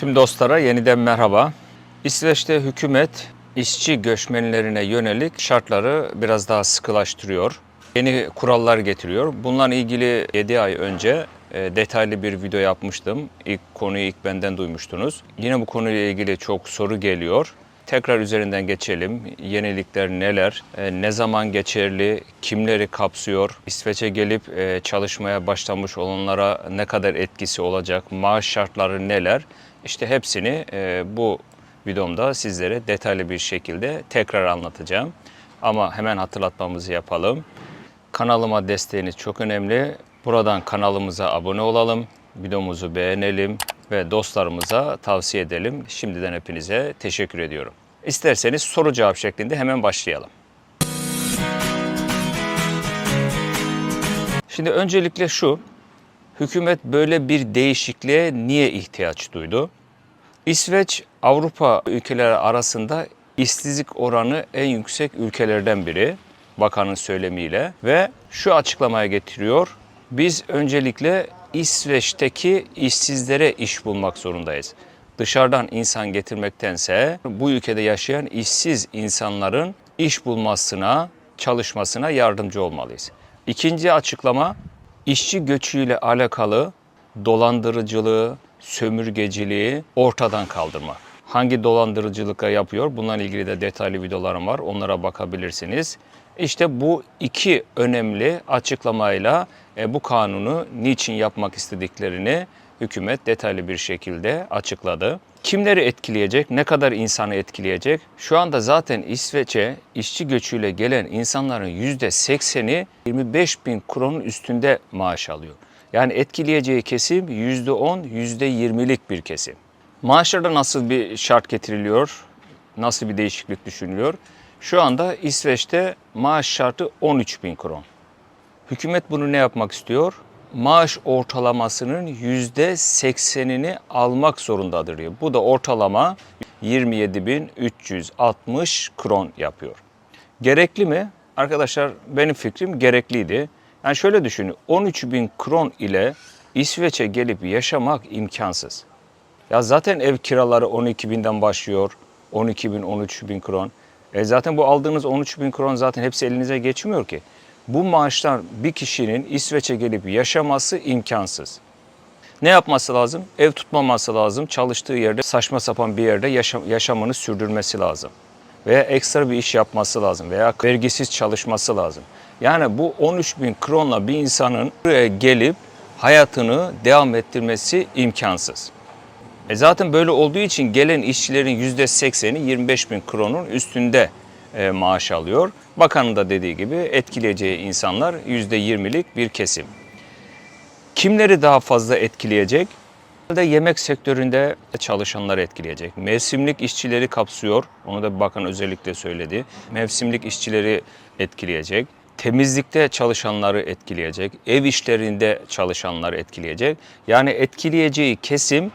Tüm dostlara yeniden merhaba. İsveç'te hükümet işçi göçmenlerine yönelik şartları biraz daha sıkılaştırıyor. Yeni kurallar getiriyor. Bununla ilgili 7 ay önce e, detaylı bir video yapmıştım. İlk konuyu ilk benden duymuştunuz. Yine bu konuyla ilgili çok soru geliyor. Tekrar üzerinden geçelim. Yenilikler neler? E, ne zaman geçerli? Kimleri kapsıyor? İsveç'e gelip e, çalışmaya başlamış olanlara ne kadar etkisi olacak? Maaş şartları neler? İşte hepsini e, bu videomda sizlere detaylı bir şekilde tekrar anlatacağım. Ama hemen hatırlatmamızı yapalım. Kanalıma desteğiniz çok önemli. Buradan kanalımıza abone olalım, videomuzu beğenelim ve dostlarımıza tavsiye edelim. Şimdiden hepinize teşekkür ediyorum. İsterseniz soru cevap şeklinde hemen başlayalım. Şimdi öncelikle şu, hükümet böyle bir değişikliğe niye ihtiyaç duydu? İsveç Avrupa ülkeleri arasında işsizlik oranı en yüksek ülkelerden biri bakanın söylemiyle ve şu açıklamaya getiriyor. Biz öncelikle İsveç'teki işsizlere iş bulmak zorundayız. Dışarıdan insan getirmektense bu ülkede yaşayan işsiz insanların iş bulmasına, çalışmasına yardımcı olmalıyız. İkinci açıklama işçi göçüyle alakalı dolandırıcılığı, sömürgeciliği ortadan kaldırmak. Hangi dolandırıcılıkla yapıyor? Bununla ilgili de detaylı videolarım var. Onlara bakabilirsiniz. İşte bu iki önemli açıklamayla e, bu kanunu niçin yapmak istediklerini hükümet detaylı bir şekilde açıkladı. Kimleri etkileyecek, ne kadar insanı etkileyecek? Şu anda zaten İsveç'e işçi göçüyle gelen insanların %80'i 25 bin kronun üstünde maaş alıyor. Yani etkileyeceği kesim %10, %20'lik bir kesim. Maaşlarda nasıl bir şart getiriliyor? Nasıl bir değişiklik düşünülüyor? Şu anda İsveç'te maaş şartı 13 bin kron. Hükümet bunu ne yapmak istiyor? Maaş ortalamasının %80'ini almak zorundadır diyor. Bu da ortalama 27.360 kron yapıyor. Gerekli mi? Arkadaşlar benim fikrim gerekliydi. Yani şöyle düşünün 13 bin kron ile İsveç'e gelip yaşamak imkansız. Ya zaten ev kiraları 12 binden başlıyor. 12 bin, 13 bin kron. E zaten bu aldığınız 13 bin kron zaten hepsi elinize geçmiyor ki. Bu maaştan bir kişinin İsveç'e gelip yaşaması imkansız. Ne yapması lazım? Ev tutmaması lazım. Çalıştığı yerde saçma sapan bir yerde yaşam, yaşamını sürdürmesi lazım. Veya ekstra bir iş yapması lazım. Veya vergisiz çalışması lazım. Yani bu 13 bin kronla bir insanın buraya gelip hayatını devam ettirmesi imkansız. E zaten böyle olduğu için gelen işçilerin %80'i 25 bin kronun üstünde e, maaş alıyor. Bakanın da dediği gibi etkileyeceği insanlar %20'lik bir kesim. Kimleri daha fazla etkileyecek? de yemek sektöründe çalışanları etkileyecek. Mevsimlik işçileri kapsıyor. Onu da bakan özellikle söyledi. Mevsimlik işçileri etkileyecek. Temizlikte çalışanları etkileyecek. Ev işlerinde çalışanları etkileyecek. Yani etkileyeceği kesim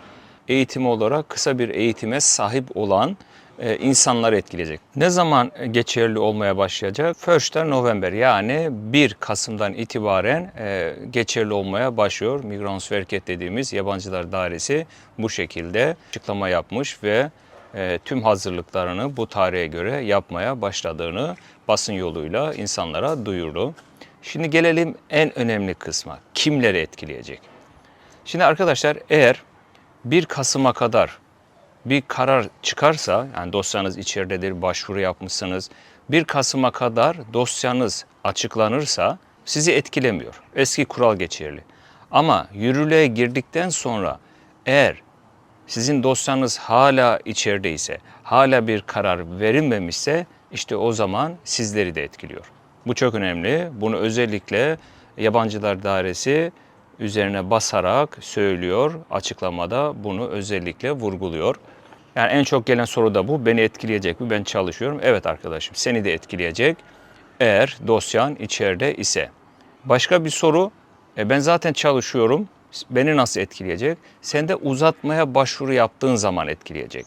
eğitim olarak kısa bir eğitime sahip olan e, insanları etkileyecek. Ne zaman geçerli olmaya başlayacak? 1 November yani 1 Kasım'dan itibaren e, geçerli olmaya başlıyor. Migrationsverket dediğimiz yabancılar dairesi bu şekilde açıklama yapmış ve e, tüm hazırlıklarını bu tarihe göre yapmaya başladığını basın yoluyla insanlara duyurdu. Şimdi gelelim en önemli kısma. Kimleri etkileyecek? Şimdi arkadaşlar eğer 1 Kasım'a kadar bir karar çıkarsa, yani dosyanız içeridedir, başvuru yapmışsınız, 1 Kasım'a kadar dosyanız açıklanırsa sizi etkilemiyor. Eski kural geçerli. Ama yürürlüğe girdikten sonra eğer sizin dosyanız hala içerideyse, hala bir karar verilmemişse işte o zaman sizleri de etkiliyor. Bu çok önemli. Bunu özellikle Yabancılar Dairesi üzerine basarak söylüyor. Açıklamada bunu özellikle vurguluyor. Yani en çok gelen soru da bu. Beni etkileyecek mi? Ben çalışıyorum. Evet arkadaşım seni de etkileyecek. Eğer dosyan içeride ise. Başka bir soru. E ben zaten çalışıyorum. Beni nasıl etkileyecek? Sen de uzatmaya başvuru yaptığın zaman etkileyecek.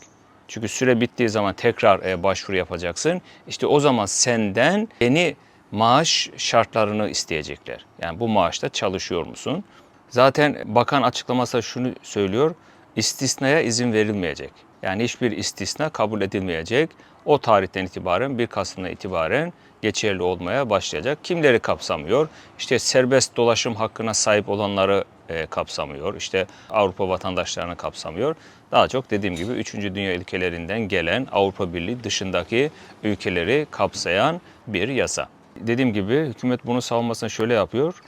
Çünkü süre bittiği zaman tekrar e, başvuru yapacaksın. İşte o zaman senden yeni maaş şartlarını isteyecekler. Yani bu maaşta çalışıyor musun? Zaten bakan açıklaması şunu söylüyor. istisnaya izin verilmeyecek. Yani hiçbir istisna kabul edilmeyecek. O tarihten itibaren 1 Kasım'dan itibaren geçerli olmaya başlayacak. Kimleri kapsamıyor? İşte serbest dolaşım hakkına sahip olanları e, kapsamıyor. İşte Avrupa vatandaşlarını kapsamıyor. Daha çok dediğim gibi 3. dünya ülkelerinden gelen Avrupa Birliği dışındaki ülkeleri kapsayan bir yasa. Dediğim gibi hükümet bunu savunmasını şöyle yapıyor.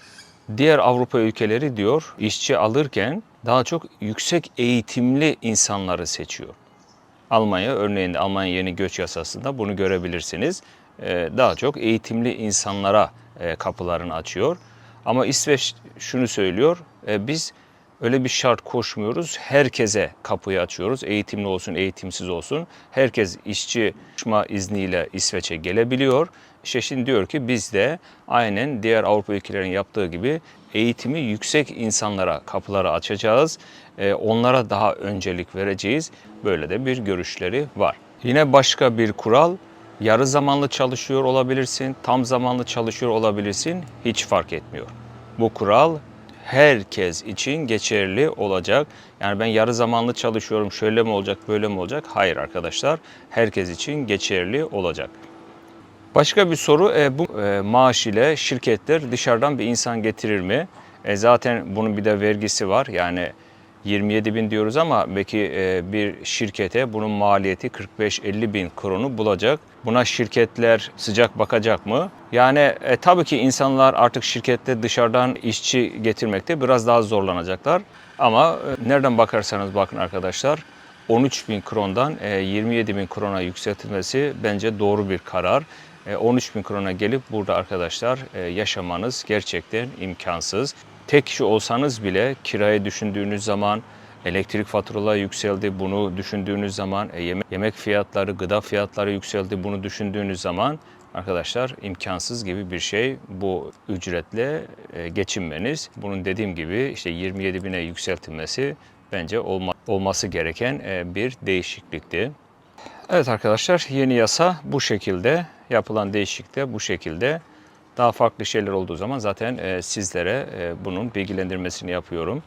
Diğer Avrupa ülkeleri diyor işçi alırken daha çok yüksek eğitimli insanları seçiyor. Almanya örneğinde Almanya yeni göç yasasında bunu görebilirsiniz. Ee, Daha çok eğitimli insanlara e, kapılarını açıyor. Ama İsveç şunu söylüyor. e, Biz öyle bir şart koşmuyoruz. Herkese kapıyı açıyoruz. Eğitimli olsun, eğitimsiz olsun. Herkes işçi çalışma izniyle İsveç'e gelebiliyor. İşte diyor ki biz de aynen diğer Avrupa ülkelerinin yaptığı gibi eğitimi yüksek insanlara kapıları açacağız. E, Onlara daha öncelik vereceğiz. Böyle de bir görüşleri var. Yine başka bir kural yarı zamanlı çalışıyor olabilirsin, tam zamanlı çalışıyor olabilirsin hiç fark etmiyor. Bu kural herkes için geçerli olacak. Yani ben yarı zamanlı çalışıyorum şöyle mi olacak böyle mi olacak? Hayır arkadaşlar herkes için geçerli olacak. Başka bir soru e, bu e, maaş ile şirketler dışarıdan bir insan getirir mi? E, zaten bunun bir de vergisi var. Yani 27 bin diyoruz ama belki e, bir şirkete bunun maliyeti 45-50 bin kronu bulacak. Buna şirketler sıcak bakacak mı? Yani e, tabii ki insanlar artık şirkette dışarıdan işçi getirmekte biraz daha zorlanacaklar. Ama e, nereden bakarsanız bakın arkadaşlar 13 bin krondan e, 27 bin krona yükseltilmesi bence doğru bir karar. E, 13 bin krona gelip burada arkadaşlar e, yaşamanız gerçekten imkansız. Tek kişi olsanız bile kirayı düşündüğünüz zaman elektrik faturaları yükseldi bunu düşündüğünüz zaman e, yemek, yemek fiyatları, gıda fiyatları yükseldi bunu düşündüğünüz zaman arkadaşlar imkansız gibi bir şey bu ücretle e, geçinmeniz. Bunun dediğim gibi işte 27 bine yükseltilmesi bence olma, olması gereken e, bir değişiklikti. Evet arkadaşlar yeni yasa bu şekilde yapılan değişiklik de bu şekilde. Daha farklı şeyler olduğu zaman zaten e, sizlere e, bunun bilgilendirmesini yapıyorum.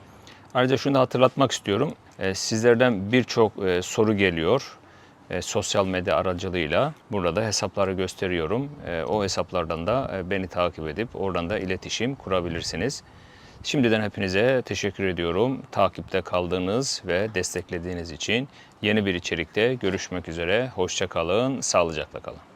Ayrıca şunu da hatırlatmak istiyorum. E, sizlerden birçok soru geliyor sosyal medya aracılığıyla. Burada da hesapları gösteriyorum. O hesaplardan da beni takip edip oradan da iletişim kurabilirsiniz. Şimdiden hepinize teşekkür ediyorum. Takipte kaldığınız ve desteklediğiniz için yeni bir içerikte görüşmek üzere. Hoşça kalın, sağlıcakla kalın.